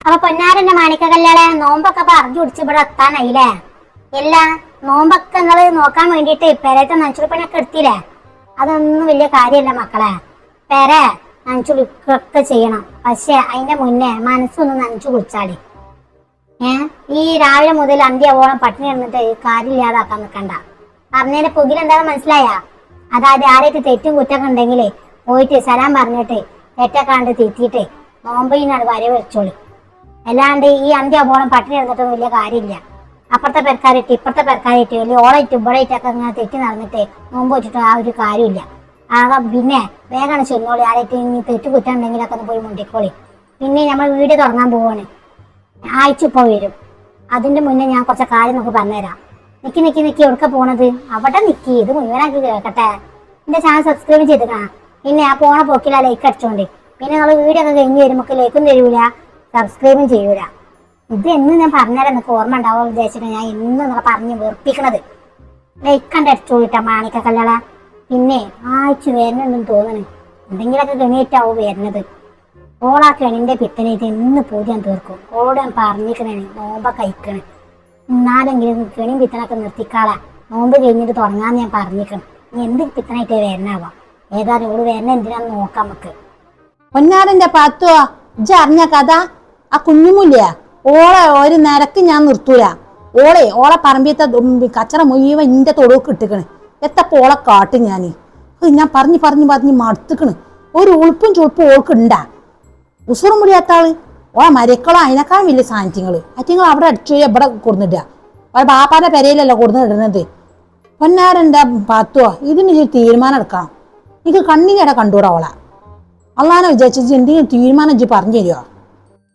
അപ്പൊ പൊന്നാരന്റെ മാണിക്ക നോമ്പൊക്കെ നോമ്പൊക്കെ പറഞ്ഞു പിടിച്ച് ഇവിടെ എത്താനായില്ലേ? ഇല്ല നോമ്പൊക്കെ നിങ്ങൾ നോക്കാൻ വേണ്ടിട്ട് പെരത്തെ നഞ്ചുളിപ്പണിയൊക്കെ എടുത്തില്ലേ? അതൊന്നും വലിയ കാര്യമല്ല മക്കളെ. പെര നനച്ചുളിക്കൊക്കെ ചെയ്യണം. പക്ഷെ അതിന്റെ മുന്നേ മനസ്സൊന്ന് നനച്ചു കുളിച്ചാടി ഏ? ഈ രാവിലെ മുതൽ അന്ത്യാവോളം പട്ടിണി കിടന്നിട്ട് കാര്യമില്ലാതാക്കാൻ നിൽക്കണ്ട പറഞ്ഞതിന്റെ പുകിലെന്താണെന്ന് മനസ്സിലായ? അതായത് ആരെയൊക്കെ തെറ്റും കുറ്റമൊക്കെ ഉണ്ടെങ്കിലേ പോയിട്ട് സലാം പറഞ്ഞിട്ട് തെറ്റൊക്കെ കണ്ട് തെറ്റിയിട്ട് നോമ്പിനാണ് വരവ് വെച്ചോളി. അല്ലാണ്ട് ഈ അന്ത്യ പോണം പട്ടിണി കിടന്നിട്ടൊന്നും വലിയ കാര്യമില്ല. അപ്പുറത്തെ പെരക്കാരിട്ട് ഇപ്പുറത്തെ പെരക്കാരിട്ട് വലിയ ഓളായിട്ട് ഇവിടെയിട്ടൊക്കെ ഇങ്ങനെ തെറ്റി നടന്നിട്ട് നോമ്പ് വെച്ചിട്ട് ആ ഒരു കാര്യമില്ല. ആകെ പിന്നെ വേഗം ചെന്നോളി ആരായിട്ട് ഇനി തെറ്റ് കുറ്റമുണ്ടെങ്കിലൊക്കെ ഒന്ന് പോയി മുണ്ടിക്കോളി പിന്നെ നമ്മൾ വീട് തുടങ്ങാൻ പോവാണ്. ആഴ്ച ഇപ്പോൾ വരും. അതിന്റെ മുന്നേ ഞാൻ കുറച്ച് കാര്യം നമുക്ക് പറഞ്ഞുതരാം. നിക്കി നിക്കി നിക്കി എവിടെ പോണത്? അവിടെ നിക്കി ഇത് മുഴുവനാക്കി കേൾക്കട്ടെ. എന്റെ ചാനൽ സബ്സ്ക്രൈബ് ചെയ്തിട്ടാണ് പിന്നെ ആ പോണ പോക്കില്ല ലൈക്ക് അടിച്ചോണ്ട്. പിന്നെ നമ്മൾ വീടൊക്കെ കഴിഞ്ഞ് വരുമ്പോൾ ലൈക്കും തരൂല. സബ്സ്ക്രൈബും ചെയ്യൂല. ഇത് എന്ന് ഞാൻ പറഞ്ഞാലും നിങ്ങൾക്ക് ഓർമ്മ ഉണ്ടാവും വിചാരിച്ചിട്ട് ഞാൻ ഇന്ന് നിങ്ങളെ പറഞ്ഞ് വെറുപ്പിക്കണത്. ലൈക്ക് അടിച്ചു അടിച്ചോളിട്ടാ മാണിക്ക കല്ലള പിന്നെ ആഴ്ച വരുന്നുണ്ടെന്ന് തോന്നണ് എന്തെങ്കിലുമൊക്കെ ഗണിയിട്ടാവും വരുന്നത്. ഓളാ കെണിന്റെ പിത്തനേറ്റ് എന്ന് പൂജ്യം തീർക്കും. ഓളോട് ഞാൻ പറഞ്ഞിക്കണേ നോമ്പ കഴിക്കണേ എന്നാലെങ്കിലും കെണിയും പിത്തനൊക്കെ നിർത്തിക്കാളാ. നോമ്പ് കഴിഞ്ഞിട്ട് തുടങ്ങാന്ന് ഞാൻ പറഞ്ഞിരിക്കണം. നീ എന്ത് പിത്തനായിട്ടേ വരണാവാ ഏതായാലും ഓൾ വരണ എന്തിനാന്ന് നോക്കാം നമുക്ക്. പൊന്നാരന്റെ പാത്തുവാ ഇജ്ജ് അറിഞ്ഞ കഥ? ആ കുഞ്ഞുമുല്ല ഓളെ ഒരു നിരക്ക് ഞാൻ നിർത്തൂല. ഓളെ ഓളെ പറമ്പിയത്തെ കച്ചറ മുഴുവൻ ഇന്റെ തൊടുക്ക് ഇട്ടിക്കണ്. എത്തപ്പോ ഓളെ കാട്ടും ഞാൻ ഞാൻ പറഞ്ഞു പറഞ്ഞു പറഞ്ഞ് മടുത്തുക്കണ്. ഒരു ഉളുപ്പും ചുളുപ്പും ഓൾക്ക് ഉണ്ടാ ഉസുറും മുടിയാത്ത ആൾ. ഓളെ മരക്കളോ അതിനേക്കാളും വലിയ സാന്നിധ്യങ്ങൾ അറ്റിങ്ങൾ അവിടെ അടിച്ചു എവിടെ കൊടുന്നിടുക ഓളെ ബാപ്പാന്റെ പെരയിലല്ലോ കൊടുന്നിടുന്നത് പൊന്നാരെന്താ പത്തോ ഇതിന് ഇജ്ജ് തീരുമാനം എടുക്കണം. എനിക്ക് കണ്ണിങ്ങടെ കണ്ടൂടാ ഓളെ. അള്ളാനെ വിചാരിച്ചു എന്തെങ്കിലും തീരുമാനം ഇജ്ജ് പറഞ്ഞു തരുമോ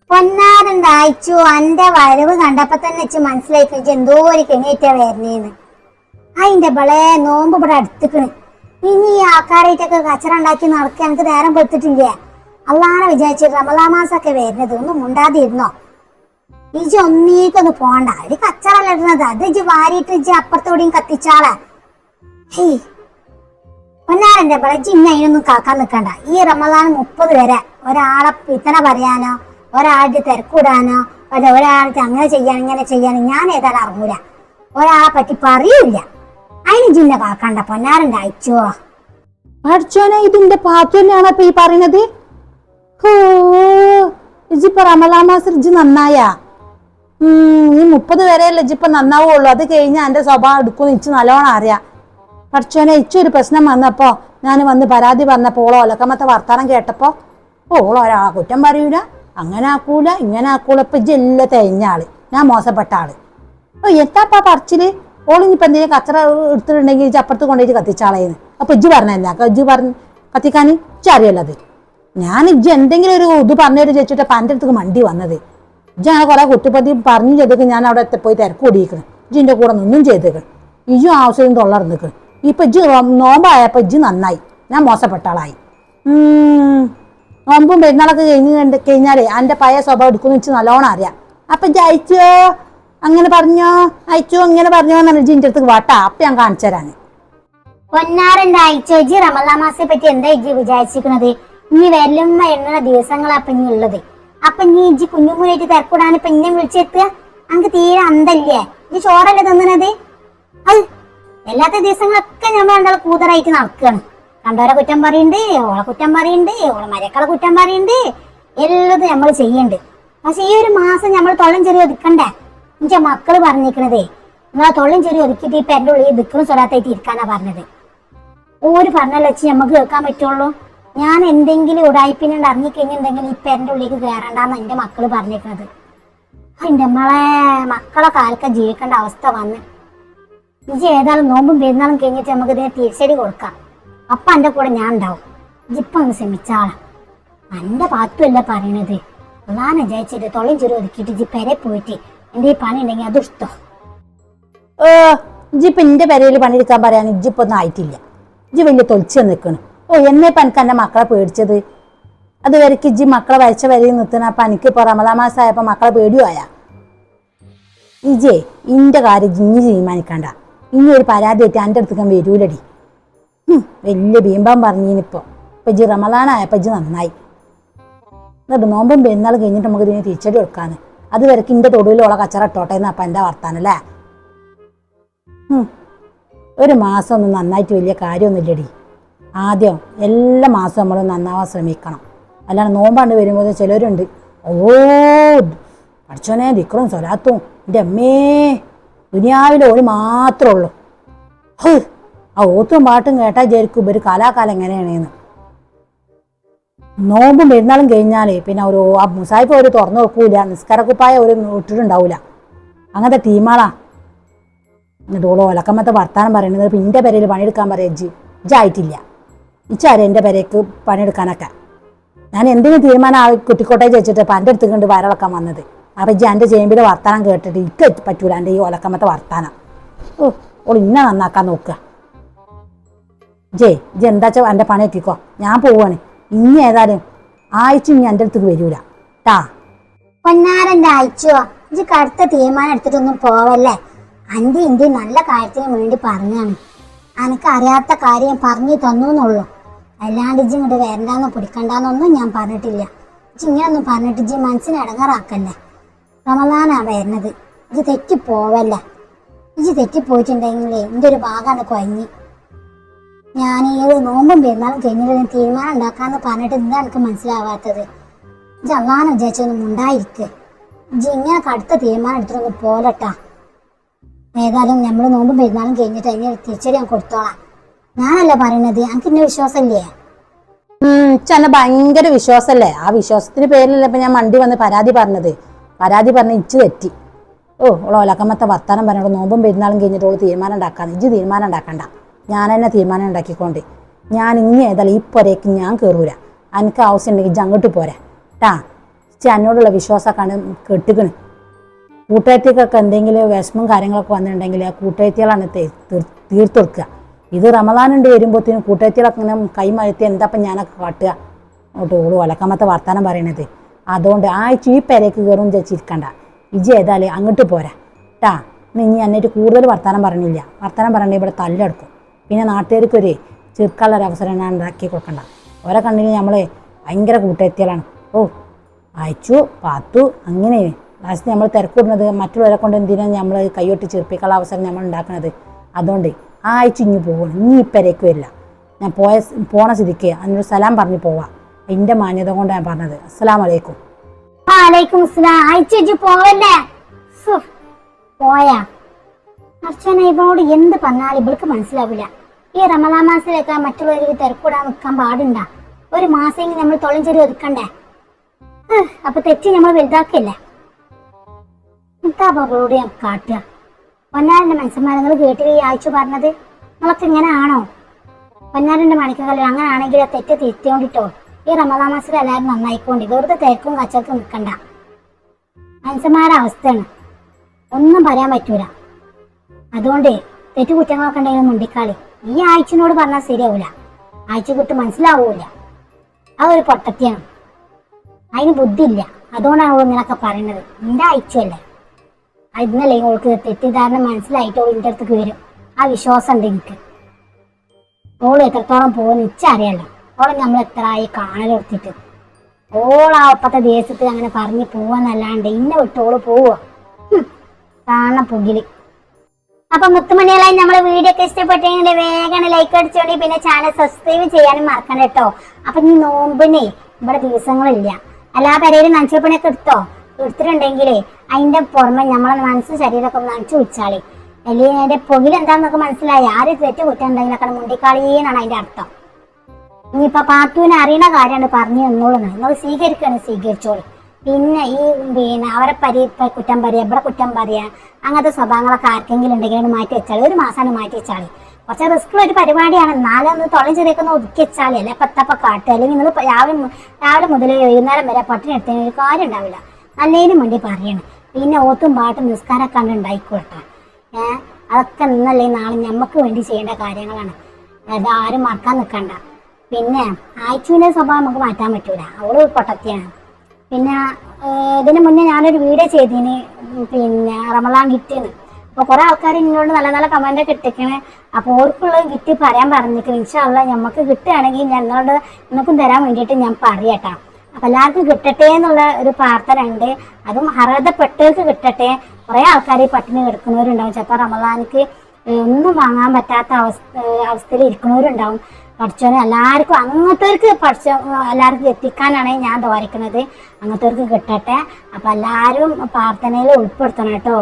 പൊന്നാരൻ വായിച്ചു അന്റെ വരവ് കണ്ടപ്പോ തന്നെ വെച്ച് മനസ്സിലാക്കി എന്തോ ഒരു കെണിയേറ്റ വരണേന്ന് അതിന്റെ ബളെ നോമ്പ് ഇവിടെ അടുത്തിക്കണ്. ഇനി ഈ ആൾക്കാരായിട്ടൊക്കെ കച്ചറ ഉണ്ടാക്കി നടക്കാൻ എനിക്ക് നേരം കൊടുത്തിട്ടില്ലേ അള്ളാനെ വിചാരിച്ച് റമലാ മാസൊക്കെ വരുന്നത് ഒന്നും മുണ്ടാതിരുന്നോ? ഇജ് ഒന്നീക്കൊന്ന് പോണ്ട ഒരു കച്ചറല്ല ഇടുന്നത്. അത് ഇജ് വാരിയിട്ട് ഇജ് അപ്പുറത്തോടെയും കത്തിച്ചാളെ. ഹേയ് പൊന്നാരന്റെ ബളജി ഇന്ന് അതിനൊന്നും കാക്കാൻ നിൽക്കണ്ട ഈ റമദാൻ മുപ്പത് വരെ ഒരാളെ പിത്തന പറയാനോ? ഒരാളുടെ തിരക്കൂടാനോ അല്ല ഒരാൾക്ക് അങ്ങനെ ചെയ്യാൻ ഇങ്ങനെ ചെയ്യാൻ ഞാൻ ഏതായാലും അറിഞ്ഞൂല. ഒരാളെ പറ്റി പറയൂല അതിന് ജിന്ന കാക്കണ്ട പൊന്നാറുണ്ട് അയച്ചോ. പഠിച്ചോനെ ഇതിന്റെ പാത്തു തന്നെയാണ് ഈ പറയണത് ഇജിപ്പൊ റമലാ മാസം ഇജ്ജ് നന്നായാ. ഈ മുപ്പത് വരെയല്ല ഇജിപ്പൊ നന്നാവുള്ളൂ. അത് കഴിഞ്ഞാൽ എന്റെ സ്വഭാവം എടുക്കും ഇച്ച് നല്ലോണം അറിയാം. പഠിച്ചോനെ ഇച്ചൊരു പ്രശ്നം വന്നപ്പോ ഞാൻ വന്ന് പരാതി പറഞ്ഞപ്പോ ഓളോ ഒലക്കമത്തെ വർത്താനം കേട്ടപ്പോ ഓളോ ഒരാളെ കുറ്റം പറയൂല. അങ്ങനെ ആക്കൂല ഇങ്ങനെ ആക്കൂല ഇപ്പൊ ജെല്ല തേഞ്ഞ ആൾ. ഞാൻ മോശപ്പെട്ട ആൾ. ഓ എത്താപ്പാ പറച്ചിൽ? ഓളിനിപ്പോ എന്തെങ്കിലും കച്ചറ എടുത്തിട്ടുണ്ടെങ്കിൽ അപ്പുറത്ത് കൊണ്ടുപോയിട്ട് കത്തിച്ചാളേന്ന് അപ്പൊ ഇജ്ജ് പറഞ്ഞ ഇജ്ജ് പറഞ്ഞ് കത്തിക്കാൻ ഇജ്ജ് അറിയല്ലോ അത്. ഞാൻ ഇജ്ജ് എന്തെങ്കിലും ഒരു ഇത് പറഞ്ഞൊരു ചോദിച്ചിട്ട് അപ്പൊ എന്റെ മണ്ടി വന്നത്. ഇജ്ജ് അങ്ങനെ കുറെ കുട്ടിപ്പതി പറഞ്ഞു ചെയ്തേക്ക് ഞാൻ അവിടെ പോയി തിരക്ക് കൂടിയിരിക്കണം ഇജ്ജ് എന്റെ കൂടെ നിന്നും ചെയ്തേക്ക് ഇജ്ജും ആവശ്യം തൊള്ളർന്നിക്ക് ഇപ്പൊ ഇജ്ജ് നോമ്പായപ്പോ ഇജ്ജ് നന്നായി. ഞാൻ മോശപ്പെട്ട ആളായി. നോമ്പും പെരുന്നാളൊക്കെ കഴിഞ്ഞ് കണ്ട് കഴിഞ്ഞാലേ അന്റെ പഴയ സ്വഭാവം എടുക്കുമെന്ന് വെച്ച് നല്ലോണം അറിയാം. അപ്പൊ ഇജ്ജ് അയച്ചോ? അങ്ങനെ പറഞ്ഞോ? അയച്ചോ? ഇങ്ങനെ പറഞ്ഞോ? എന്നാണ് ഇജ്ജ് എന്റെ അടുത്ത് വാട്ടാ. അപ്പൊ ഞാൻ കാണിച്ചു പൊന്നാരന്റെ അയച്ചോ? ഇജ്ജി റമദാ പറ്റി എന്താ ഇജ്ജി വിചാരിച്ചിരിക്കുന്നത് ഇനി വരുന്ന എണ്ണ ദിവസങ്ങളാ ഇപ്പൊ ഇനി ഉള്ളത്. അപ്പൊ നീ ഇജ്ജി കുഞ്ഞുമുനായിട്ട് തിരക്കൂടാൻ ഇപ്പൊ ഇന്നെ വിളിച്ചെത്തുക? അങ്ങ് തീരെ അന്തല്ലേ? ഇജ്ജി ചോറല്ലേ തിന്നണത്? അത്. എല്ലാത്ത ദിവസങ്ങളൊക്കെ നമ്മൾ രണ്ടാൾ കൂതറായിട്ട് നടക്കുകയാണ് കണ്ടോരെ കുറ്റം പറയുന്നുണ്ട് ഓളെ കുറ്റം പറയുന്നുണ്ട് ഓളെ മരക്കളെ കുറ്റം പറയുന്നുണ്ട് എല്ലതും നമ്മൾ ചെയ്യുന്നുണ്ട് പക്ഷെ ഈ ഒരു മാസം നമ്മൾ തൊള്ളം ചെറിയ ഒതുക്കണ്ടേ? എന്നുവെച്ചാൽ മക്കൾ പറഞ്ഞിരിക്കണതേ. നിങ്ങളെ തൊള്ളം ചെറിയ ഒതുക്കിയിട്ട് ഇപ്പൊ എന്റെ ഉള്ളിൽ ദുഃഖം സ്വലാത്തായിട്ട് ഇരിക്കാനാ പറഞ്ഞത്. ഓര് പറഞ്ഞല്ലോ വെച്ച് നമുക്ക് കേൾക്കാൻ പറ്റുള്ളൂ? ഞാൻ എന്തെങ്കിലും ഉടായ്പിനുണ്ട് ഇറങ്ങിക്കഴിഞ്ഞിട്ടുണ്ടെങ്കിൽ ഇപ്പൊ എന്റെ ഉള്ളിലേക്ക് കയറണ്ടെന്ന് എന്റെ മക്കൾ പറഞ്ഞിരിക്കണത്. എന്റെ നമ്മളെ മക്കളെ കാലൊക്കെ ജീവിക്കേണ്ട അവസ്ഥ വന്ന്. ഇജ് ഏതായാലും നോമ്പും പെരുന്നാളും കഴിഞ്ഞിട്ട് നമുക്ക് ഇതിനെ തിരിച്ചടി കൊടുക്കാം. അപ്പൊ എന്റെ കൂടെ ഞാൻ ഉണ്ടാവും. ഇപ്പൊ ഒന്ന് ശ്രമിച്ചാളാ. എന്റെ പാത്തുമല്ല പറയണത്. ഉള്ളാനെ ജയിച്ചിട്ട് തൊള്ളം ചെറു ഒതുക്കിയിട്ട് ഇജ് പെരെ പോയിട്ട് എന്റെ ഈ പണി ഉണ്ടെങ്കിൽ അത് ഇഷ്ടോ ഓ ജിപ്പ് എന്റെ പെരയിൽ പണിയെടുക്കാൻ പറയാൻ ഇജിപ്പൊന്നും ആയിട്ടില്ല. ഇജി വലിയ തൊളിച്ച് നിൽക്കണം. ഓ എന്നെ പനിക്ക് എന്റെ മക്കളെ പേടിച്ചത്? അത് വരയ്ക്ക് ഇജ്ജി മക്കളെ വരച്ച വരയിൽ നിർത്തണ പനിക്ക് ഇപ്പൊ റമദാ മാസമായപ്പോ മക്കളെ പേടിയായ ഇജേ ഇന്റെ കാര്യം ഇഞ്ഞി തീരുമാനിക്കണ്ട. ഇനി ഒരു പരാതി ആയിട്ട് എന്റെ അടുത്തേക്കാൻ വരൂലടി. വലിയ ബീമ്പാൻ പറഞ്ഞിനിപ്പോ പജി ഇജ്ജ് റമദാനായപ്പോ ഇജ്ജ് നന്നായി. എന്നിട്ട് നോമ്പും പെരുന്നാൾ കഴിഞ്ഞിട്ട് നമുക്ക് ഇതിന് തിരിച്ചടി കൊടുക്കാന്ന്. അത് വരയ്ക്ക് ഇന്റെ തൊടുവിലുള്ള കച്ചറ ഇട്ടോട്ടെ എന്ന് അപ്പം എന്റെ വർത്താനല്ലേ ഒരു മാസം ഒന്നും നന്നായിട്ട് വലിയ കാര്യമൊന്നുമില്ലടി. ആദ്യം എല്ലാ മാസവും നമ്മൾ നന്നാവാൻ ശ്രമിക്കണം. അല്ലാണ്ട് നോമ്പാണ്ട് വരുമ്പോൾ ചിലരുണ്ട് ഓ പഠിച്ചോനെ ദിക്റും സ്വലാത്തും എന്റെ അമ്മേ ദുനിയാവിലെ ഒരു മാത്രമേ ഉള്ളൂ. ആ ഓത്തും പാട്ടും കേട്ടാൽ വിചാരിക്കും ഇവർ കാലാകാലം എങ്ങനെയാണെന്ന് നോമ്പും പെരുന്നാളും കഴിഞ്ഞാലേ പിന്നെ ഒരു ആ മുസായിപ്പ് ഒരു തുറന്നു വെക്കൂല നിസ്കാരക്കുപ്പായ ഒരു ഇട്ടിട്ടുണ്ടാവൂല. അങ്ങനത്തെ ടീമാളാ. എന്നിട്ട് ഓളോ ഒലക്കമ്മത്തെ വർത്താനം പറയുന്നത് ഇപ്പം എന്റെ പെരയിൽ പണിയെടുക്കാൻ പറയാം ജി ഇജ്ജായിട്ടില്ല ഇച്ചാരെ എന്റെ പെരയ്ക്ക് പണിയെടുക്കാനൊക്കെ? ഞാൻ എന്തെങ്കിലും തീരുമാനം ആ കുട്ടിക്കോട്ടെ ചോദിച്ചിട്ട് ഇപ്പം എന്റെ അടുത്ത് കണ്ട് വരളക്കാൻ വന്നത്. അപ്പം ഇജ്ജി എന്റെ ചേമ്പിലെ വർത്താനം കേട്ടിട്ട് ഇക്ക് പറ്റൂല എന്റെ ഈ ഒലക്കമ്മത്തെ വർത്താനം. ഓ ഓൾ ഇന്ന നന്നാക്കാൻ നോക്കുക ജേ ജെ എന്താ വെച്ചാൽ എന്റെ പണി എത്തിക്കോ. ഞാൻ പോവാണ്. ഇനി ഏതായാലും ആഴ്ച ഇനി എന്റെ അടുത്തേക്ക് വരൂല. ടാ പൊന്നാരന്റെ അയച്ചോ ഇജ് കടുത്ത തീരുമാനം എടുത്തിട്ടൊന്നും പോവല്ലേ? അന്റെ ഇന്ത്യ നല്ല കാര്യത്തിന് വേണ്ടി പറഞ്ഞാണ്. അനക്ക് അറിയാത്ത കാര്യം പറഞ്ഞു തന്നു എന്നുള്ളൂ അല്ലാണ്ട് ഇജ് ഇങ്ങോട്ട് വരണ്ടാന്നോ പിടിക്കണ്ടെന്നൊന്നും ഞാൻ പറഞ്ഞിട്ടില്ല. ഇജ്ജ് ഇങ്ങനൊന്നും പറഞ്ഞിട്ട് ഇജ്ജ് മനസ്സിന് ഇടങ്ങാറാക്കല്ലേ? റമദാനാ വരുന്നത് ഇത് തെറ്റി പോവല്ലേ തെറ്റി തെറ്റിപ്പോയിട്ടുണ്ടെങ്കിലേ എന്റെ ഒരു ഭാഗമാണ് കൊയഞ്ഞ് ഞാൻ ഈ ഒരു നോമ്പും പെരുന്നാളും കഴിഞ്ഞിട്ട് തീരുമാനം ഉണ്ടാക്കാന്ന് പറഞ്ഞിട്ട് എന്താ എനിക്ക് മനസ്സിലാവാത്തത്? അള്ളാന്ന് വിചാരിച്ചൊന്നും ഉണ്ടായിരിക്കെ ഇജ്ജ് ഇങ്ങനെ കടുത്ത തീരുമാനം എടുത്തിട്ടൊന്നും പോലട്ടാ ഏതായാലും നമ്മൾ നോമ്പും പെരുന്നാളും കഴിഞ്ഞിട്ട് അതിന് തിരിച്ചടി ഞാൻ കൊടുത്തോളാം. ഞാനല്ല പറയണത് എനിക്ക് എന്നെ വിശ്വാസമില്ലേ? ചെന്ന ഭയങ്കര വിശ്വാസല്ലേ? ആ വിശ്വാസത്തിന് പേരിലല്ലേ ഇപ്പൊ ഞാൻ മണ്ടി വന്ന് പരാതി പറഞ്ഞത്? പരാതി പറഞ്ഞ് ഇച്ച് തെറ്റി. ഓ ഓളോ ഒലക്കമ്മത്തെ വർത്താനം പറഞ്ഞോളൂ നോമ്പും പെരുന്നാളും കഴിഞ്ഞിട്ട് ഓൾ തീരുമാനം ഉണ്ടാക്കാന്ന്. ഇജ്ജ് തീരുമാനം ഉണ്ടാക്കണ്ട. ഞാൻ തന്നെ തീരുമാനം ഉണ്ടാക്കിക്കൊണ്ട് ഞാൻ ഇനി ഏതായാലും ഈ ഞാൻ കയറൂല എനിക്ക് ആവശ്യം ഉണ്ടെങ്കിൽ അങ്ങോട്ട് പോരാ. ട്ടാ. എന്നോടുള്ള വിശ്വാസമൊക്കെയാണ് കെട്ടിക്കണ്. കൂട്ടുകാരിക്കൊക്കെ എന്തെങ്കിലും വിഷമം കാര്യങ്ങളൊക്കെ വന്നിട്ടുണ്ടെങ്കിൽ ആ കൂട്ടുകാരികളാണ് തീർത്തെടുക്കുക. ഇത് റമദാനുണ്ട് വരുമ്പോഴത്തേനും കൂട്ടുകാരികളൊക്കെ ഇങ്ങനെ കൈമഴത്തി എന്താപ്പം ഞാനൊക്കെ കാട്ടുക? അങ്ങോട്ട് ഓൾ ഒലക്കമ്മത്തെ വർത്താനം പറയണത്. അതുകൊണ്ട് ആ ഈ പെരയ്ക്ക് കയറും ചേച്ചിരിക്കണ്ട ഇജി ഏതായാലും അങ്ങോട്ട് പോരാ. ട്ടാ. ഇനി എന്നിട്ട് കൂടുതൽ വർത്താനം പറഞ്ഞില്ല. വർത്താനം പറയണേ ഇവിടെ തല്ലെടുക്കും. പിന്നെ ചെറുക്കാനുള്ള ഒരു അവസരം ഞാൻ ഉണ്ടാക്കി കൊടുക്കണ്ട. ഓരോ കണ്ണിന് നമ്മളെ ഭയങ്കര കൂട്ടെത്തിയാലാണ്. ഓ അയച്ചു പാത്തു അങ്ങനെ. ലാസ്റ്റ് നമ്മൾ തിരക്കിടുന്നത് മറ്റുള്ളവരെ കൊണ്ട് എന്തിനാണ് നമ്മൾ കൈയൊട്ടി ചെറുപ്പിക്കാനുള്ള അവസരം നമ്മൾ ഉണ്ടാക്കുന്നത് അതുകൊണ്ട് ആ അയച്ചു ഇങ്ങ് പോകണം ഇനി ഇപ്പരേക്ക് വരില്ല. ഞാൻ പോയ പോണ സ്ഥിതിക്ക് അതിനൊരു സലാം പറഞ്ഞു പോവാം. എന്റെ മാന്യത കൊണ്ട് ഞാൻ പറഞ്ഞത്. അസ്സലാം. വലൈക്കും പോവല്ലേ? പോയാ. അർച്ചന ഇവളോട് എന്ത് പറഞ്ഞാലും ഇവൾക്ക് മനസ്സിലാവില്ല. ഈ റമദാ മാസത്തിലൊക്കെ മറ്റുള്ളവർക്ക് തിരക്കൂടാൻ നിൽക്കാൻ പാടുണ്ട. ഒരു മാസം നമ്മൾ തൊളഞ്ചെറി ഒതുക്കണ്ടേ? അപ്പൊ തെറ്റി നമ്മൾ വലുതാക്കല്ലേ എന്താ അവളോട് ഞാൻ കാട്ടുക. പൊന്നാരന്റെ മനസ്സന്മാരെ നിങ്ങൾ കേട്ടില്ല ഈ പറഞ്ഞത്? നിങ്ങളൊക്കെ ഇങ്ങനെ ആണോ? പൊന്നാരന്റെ മണിക്കകൽ അങ്ങനെ ആണെങ്കിൽ ആ തെറ്റ് തിരുത്തിയോണ്ടിട്ടോ? ഈ റമദാ മാസത്തിൽ എല്ലാവരും നന്നായിക്കോണ്ടി. വെറുതെ തിരക്കും കച്ചവടക്കും നിൽക്കണ്ട. മനുഷ്യന്മാരുടെ അവസ്ഥയാണ്. ഒന്നും പറയാൻ പറ്റൂല. അതുകൊണ്ട് തെറ്റു കുറ്റങ്ങളൊക്കെ ഉണ്ടെങ്കിൽ മുണ്ടിക്കാളി. ഈ ആഴ്ചനോട് പറഞ്ഞാൽ ശരിയാവൂല. ആഴ്ച കുട്ടി മനസ്സിലാവൂല. ആ ഒരു പൊട്ടത്തിയാണ്. അതിന് ബുദ്ധിയില്ല. അതുകൊണ്ടാണ് അവൾ ഇങ്ങനൊക്കെ പറയുന്നത് നിന്റെ ആഴ്ചയല്ലേ. ഇന്നല്ലേ ഓൾക്ക് തെറ്റിദ്ധാരണ മനസ്സിലായിട്ട് അവൾ എന്റെ അടുത്തേക്ക് വരും. ആ വിശ്വാസം ഉണ്ട് എനിക്ക്. ഓൾ എത്രത്തോളം പോകുന്ന ഇച്ചറിയല്ലോ ഓളെ നമ്മൾ എത്ര ആയി കാണലെടുത്തിട്ട് ഓളാ ഒപ്പത്തെ ദേശത്ത് അങ്ങനെ പറഞ്ഞ് പോവാന്നല്ലാണ്ട് ഇന്നെ വിട്ട് ഓൾ പോവോ? കാണ പുകിൽ. അപ്പൊ മുത്തുമണികളായി നമ്മളെ വീഡിയോ ഒക്കെ ഇഷ്ടപ്പെട്ടെങ്കിൽ വേഗം ലൈക്ക് അടിച്ചോണ്ടി പിന്നെ ചാനൽ സബ്സ്ക്രൈബ് ചെയ്യാനും മറക്കണ്ട കേട്ടോ. അപ്പൊ ഈ നോമ്പിനെ ഇവിടെ ദിവസങ്ങളില്ല. എല്ലാ പെരയിലും നനച്ചപ്പണിയൊക്കെ എടുത്തോ? എടുത്തിട്ടുണ്ടെങ്കിലേ അതിന്റെ പുറമെ നമ്മളെ മനസ്സ് ശരീരമൊക്കെ നനച്ചു വെച്ചാളി അല്ലെങ്കിൽ അതിന്റെ പുകിൽ എന്താന്നൊക്കെ മനസ്സിലായി. ആര് തെറ്റ് കുറ്റം ഉണ്ടെങ്കിലൊക്കെ മുണ്ടിക്കാളിയെന്നാണ് അതിന്റെ അർത്ഥം. ഇനിയിപ്പൊ പാത്തുവിനെ അറിയണ കാര്യമാണ് പറഞ്ഞു തന്നോളൂ നിങ്ങൾ സ്വീകരിക്കുകയാണ് സ്വീകരിച്ചോളൂ. പിന്നെ ഈ പിന്നെ അവരെ പരി കുറ്റം പറയുക ഇവിടെ കുറ്റം പറയുക അങ്ങനത്തെ സ്വഭാവങ്ങളൊക്കെ ആർക്കെങ്കിലും ഉണ്ടെങ്കിൽ മാറ്റി വെച്ചാൽ ഒരു മാസമാണ് മാറ്റി വെച്ചാൽ കുറച്ച് റിസ്ക് ഒരു പരിപാടിയാണ്. എന്നാലും ഒന്ന് തൊളം ചെറിയൊക്കെ ഒതുക്കി വെച്ചാൽ അല്ലെ? പത്തപ്പ കാട്ടുക അല്ലെങ്കിൽ നിങ്ങൾ രാവിലെ രാവിലെ മുതൽ വൈകുന്നേരം വരെ പട്ടിണി ഒരു കാര്യം ഉണ്ടാവില്ല. നല്ലതിനും വേണ്ടി പറയണം. പിന്നെ ഓത്തും പാട്ടും നിസ്കാരമൊക്കെ കണ്ട് ഉണ്ടായിക്കോട്ടെ. ഏഹ് അതൊക്കെ ഇന്നല്ലേ നാളെ ഞമ്മക്ക് വേണ്ടി ചെയ്യേണ്ട കാര്യങ്ങളാണ്. അത് ആരും മറക്കാൻ നിൽക്കണ്ട പിന്നെ ആഴ്ചയിലെ സ്വഭാവം നമുക്ക് മാറ്റാൻ പറ്റൂല. അവൾ പൊട്ടത്തിയാണ്. പിന്നെ ഇതിനു മുന്നേ ഞാനൊരു വീഡിയോ ചെയ്തിന്. പിന്നെ റമലാൻ ഗിഫ്റ്റിന് അപ്പൊ കുറെ ആൾക്കാർ ഇങ്ങോട്ട് നല്ല നല്ല കമന്റ് ഒക്കെ ഇട്ടിക്കണേ അപ്പൊ ഓർക്കുള്ള ഗിറ്റ് പറയാൻ പറഞ്ഞിരിക്കുന്നു ഇൻഷാല്ല നമുക്ക് കിട്ടുകയാണെങ്കിൽ ഞങ്ങളോട് നിങ്ങൾക്കും തരാൻ വേണ്ടിയിട്ട് ഞാൻ പറയട്ടാ. അപ്പൊ എല്ലാവർക്കും കിട്ടട്ടെ എന്നുള്ള ഒരു പ്രാർത്ഥന ഉണ്ട്. അതും അർഹതപ്പെട്ടവർക്ക് കിട്ടട്ടെ. കുറെ ആൾക്കാർ പട്ടിണി കിടക്കുന്നവരുണ്ടാവും. ചിലപ്പോൾ റമദാനിക്ക് ഒന്നും വാങ്ങാൻ പറ്റാത്ത അവസ്ഥ അവസ്ഥയിൽ ഇരിക്കുന്നവരുണ്ടാവും പഠിച്ചോനെ എല്ലാവർക്കും അങ്ങനത്തെവർക്ക് പഠിച്ച എല്ലാവർക്കും എത്തിക്കാനാണ് ഞാൻ ദ്വാരിക്കുന്നത് അങ്ങനത്തെവർക്ക് കിട്ടട്ടെ. അപ്പൊ എല്ലാവരും പ്രാർത്ഥനയിൽ ഉൾപ്പെടുത്തണം കേട്ടോ.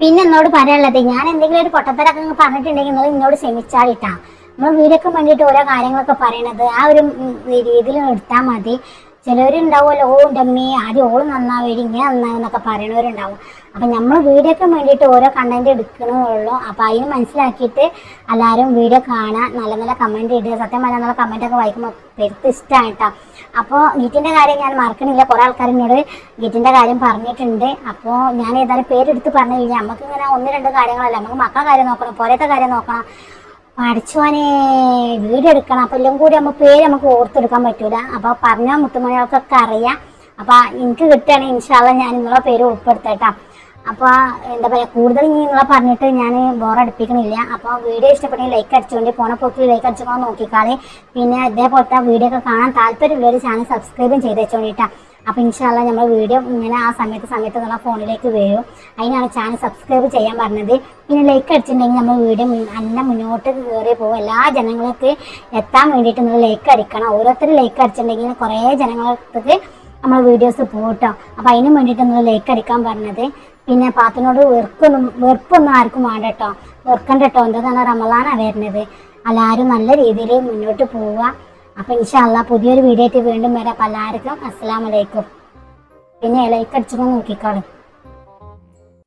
പിന്നെ എന്നോട് പറയാനുള്ളത് ഞാൻ എന്തെങ്കിലും ഒരു പൊട്ടത്തരൊക്കെ നിങ്ങൾ പറഞ്ഞിട്ടുണ്ടെങ്കിൽ നിങ്ങൾ എന്നോട് ക്ഷമിച്ചാളിട്ടാ നമ്മൾ വീടൊക്കെ വേണ്ടിയിട്ട് ഓരോ കാര്യങ്ങളൊക്കെ പറയണത് ആ ഒരു രീതിയിൽ എടുത്താൽ മതി. ചിലവരുണ്ടാവുമല്ലോ ഓ ഡമ്മി ആദ്യം ഓൾ നന്നാവും ഇങ്ങനെ നന്നാവും എന്നൊക്കെ പറയണവരുണ്ടാവും. അപ്പം നമ്മൾ വീഡിയോ വീഡിയോക്ക് വേണ്ടിയിട്ട് ഓരോ കണ്ടന്റ് എടുക്കണമുള്ളൂ അപ്പൊ അതിന് മനസ്സിലാക്കിയിട്ട് എല്ലാവരും വീഡിയോ കാണാൻ നല്ല നല്ല കമന്റ് ഇടുക. സത്യം പറഞ്ഞാൽ നല്ല കമന്റ് ഒക്കെ വായിക്കുമ്പോൾ പെരുത്ത് ഇഷ്ടമാണ് കേട്ടോ അപ്പോൾ ഗീറ്റിന്റെ കാര്യം ഞാൻ മറക്കണില്ല. കുറെ ആൾക്കാർ എന്നോട് ഗീറ്റിന്റെ കാര്യം പറഞ്ഞിട്ടുണ്ട്. അപ്പോൾ ഞാൻ ഏതായാലും പേരെടുത്ത് പറഞ്ഞു കഴിഞ്ഞാൽ നമുക്ക് ഇങ്ങനെ ഒന്ന് രണ്ട് കാര്യങ്ങളല്ല. നമുക്ക് മക്കളെ കാര്യം നോക്കണം പോരത്തെ കാര്യം നോക്കണം. പഠിച്ചോനെ വീഡിയോ എടുക്കണം. അപ്പം എല്ലാം കൂടി നമ്മൾ പേര് നമുക്ക് ഓർത്തെടുക്കാൻ പറ്റൂല. അപ്പോൾ പറഞ്ഞ മുത്തുമണികൾക്കൊക്കെ അറിയാം. അപ്പം എനിക്ക് കിട്ടുകയാണെങ്കിൽ ഇൻഷാല്ല ഞാൻ നിങ്ങളെ പേര് ഉൾപ്പെടുത്തട്ടാ അപ്പോൾ എന്താ പറയുക കൂടുതൽ ഇനി നിങ്ങളെ പറഞ്ഞിട്ട് ഞാൻ ബോറടിപ്പിക്കണില്ല അപ്പോൾ വീഡിയോ ഇഷ്ടപ്പെട്ടെങ്കിൽ ലൈക്ക് അടിച്ചുകൊണ്ട് പോണ പോക്കി ലൈക്ക് അടിച്ചുകൊണ്ട് നോക്കിക്കാളെ. പിന്നെ ഇതേപോലത്തെ വീഡിയോ ഒക്കെ കാണാൻ താല്പര്യമുള്ളൊരു ചാനൽ സബ്സ്ക്രൈബും ചെയ്ത് വെച്ചോണ്ടിട്ടാ. അപ്പോൾ ഇൻഷാല്ല നമ്മൾ വീഡിയോ ഇങ്ങനെ ആ സമയത്ത് സമയത്ത് നമ്മളെ ഫോണിലേക്ക് വരും. അതിനാണ് ചാനൽ സബ്സ്ക്രൈബ് ചെയ്യാൻ പറഞ്ഞത്. പിന്നെ ലൈക്ക് അടിച്ചിട്ടുണ്ടെങ്കിൽ നമ്മൾ വീഡിയോ നല്ല മുന്നോട്ട് കയറി പോകും എല്ലാ ജനങ്ങൾക്ക് എത്താൻ വേണ്ടിയിട്ട് നിങ്ങൾ ലൈക്ക് അടിക്കണം. ഓരോരുത്തർ ലൈക്ക് അടിച്ചിട്ടുണ്ടെങ്കിൽ കുറേ ജനങ്ങൾക്ക് നമ്മൾ വീഡിയോസ് പോകട്ടോ അപ്പോൾ അതിനും വേണ്ടിയിട്ട് നിങ്ങൾ ലൈക്ക് അടിക്കാൻ പറഞ്ഞത്. പിന്നെ പാത്തിനോട് വെറുക്കൊന്നും വെറുപ്പൊന്നും ആർക്കും വേണ്ട കേട്ടോ വെറുക്കണ്ട കേട്ടോ എന്താണ് റമലാനാണ് വരുന്നത് എല്ലാവരും നല്ല രീതിയിൽ മുന്നോട്ട് പോവുക. അപ്പം ഇൻഷാല്ല പുതിയൊരു വീഡിയോ ആയിട്ട് വീണ്ടും വരാം. അപ്പം എല്ലാവർക്കും അസ്സാം വലൈക്കും പിന്നെ ലൈക്ക് അടിച്ചപ്പോൾ നോക്കിക്കോളൂ.